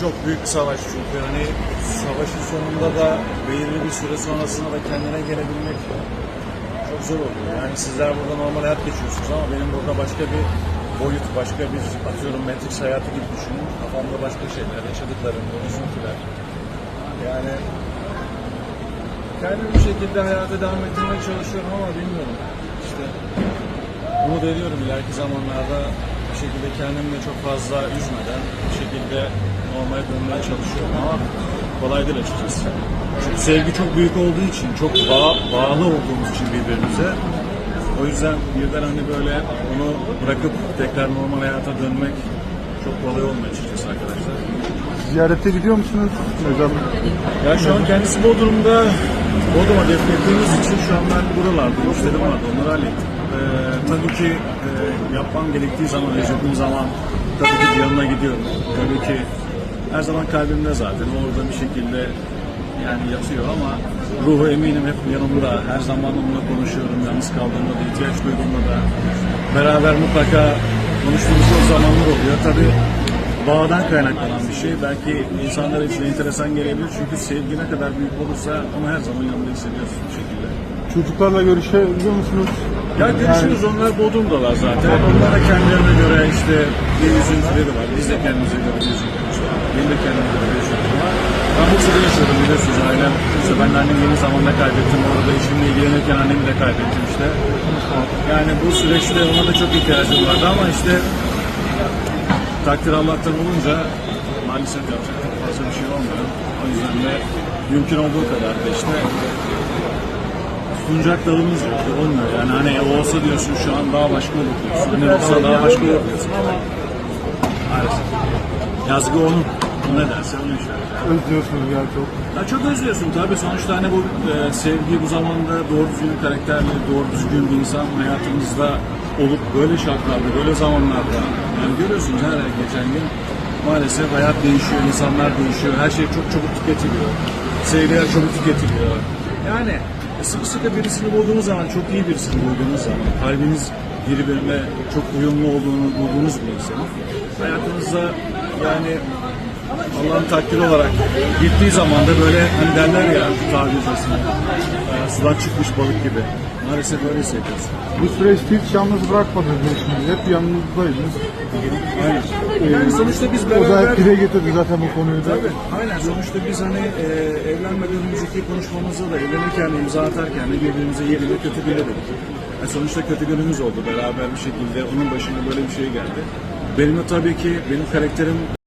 çok büyük bir savaş çünkü hani savaşın sonunda da belirli bir süre sonrasında da kendine gelebilmek çok zor oluyor. Yani sizler burada normal hayat geçiyorsunuz ama benim burada başka bir boyut, başka bir atıyorum Matrix hayatı gibi düşünün. Kafamda başka şeyler, yaşadıklarım, üzüntüler. Yani kendim bir şekilde hayata devam ettirmeye çalışıyorum ama bilmiyorum. İşte umut ediyorum ileriki zamanlarda bir şekilde kendimi de çok fazla üzmeden bir şekilde normale dönmeye çalışıyorum ama kolay değil açıkçası. Çünkü sevgi çok büyük olduğu için, çok bağ, bağlı olduğumuz için birbirimize o yüzden birden hani böyle onu bırakıp tekrar normal hayata dönmek çok kolay olmuyor açıkçası arkadaşlar. Ziyarete gidiyor musunuz? Mezar Ya şu an kendisi Bodrum'da Bodrum'a defnettiğimiz için şu an ben buralardayım. İşlerim vardı. Onları hallettim. Ee, tabii ki e, yapmam gerektiği zaman, yaşadığım zaman tabii ki yanına gidiyorum. Tabii ki her zaman kalbimde zaten. Orada bir şekilde yani yatıyor ama ruhu eminim hep yanımda. Her zaman onunla konuşuyorum. Yalnız kaldığımda da, ihtiyaç duyduğumda da. Beraber mutlaka konuştuğumuz çok zamanlar oluyor. Tabii bağdan kaynaklanan bir şey. Belki insanlar için enteresan gelebilir çünkü sevgi ne kadar büyük olursa onu her zaman yanında hissediyorsun bir şekilde. çocuklarla görüşebiliyor musunuz? Ya görüşürüz onlar Bodrum'dalar zaten. Onlar kendilerine göre işte bir üzüntüleri var. Biz de kendimize göre bir üzüntümüz var. Benim de kendime göre bir üzüntüm var. Ben Bursa'da yaşıyorum biliyorsunuz ailem. İşte ben de annemi yeni zamanda kaybettim. Orada eşimle ilgilenirken annemi de kaybettim işte. Yani bu süreçte ona da çok ihtiyacım vardı ama işte takdir Allah'tan olunca maalesef yapacak çok fazla bir şey olmuyor. O yüzden de mümkün olduğu kadar da işte tutunacak dalımız yok. Olmuyor yani hani o olsa diyorsun şu an daha başka olur diyorsun. Ne olsa daha başka olur diyorsun maalesef. Yazgı onun. O ne derse onu işte. Özlüyorsunuz ya çok. Ya çok özlüyorsun tabii. Sonuçta hani bu e, sevgi bu zamanda doğru düzgün karakterli, doğru düzgün bir insan hayatımızda olup böyle şartlarda, böyle zamanlarda yani görüyorsunuz her geçen gün maalesef hayat değişiyor, insanlar değişiyor, her şey çok çabuk tüketiliyor. Sevgiler çabuk tüketiliyor. Yani sıkı sıkı birisini bulduğunuz zaman, çok iyi birisini bulduğunuz zaman, kalbiniz birbirine çok uyumlu olduğunu bulduğunuz bir insanın hayatınızda yani Allah'ın takdiri olarak gittiği zaman da böyle hani derler ya tabircesine e, sudan çıkmış balık gibi. Maalesef öyle hissediyorsun. Bu süreçte hiç yalnız bırakmadınız. Hep yanınızdaydınız. Aynen. Yani sonuçta biz beraber... hep dile getirdi zaten bu konuyu da. Tabii. Aynen. Sonuçta biz hani e, evlenmeden önceki konuşmamızda da evlenirken de imza atarken de birbirimize yerine kötü güne dedik. Yani sonuçta kötü günümüz oldu beraber bir şekilde. Onun başına böyle bir şey geldi. Benim de tabii ki benim karakterim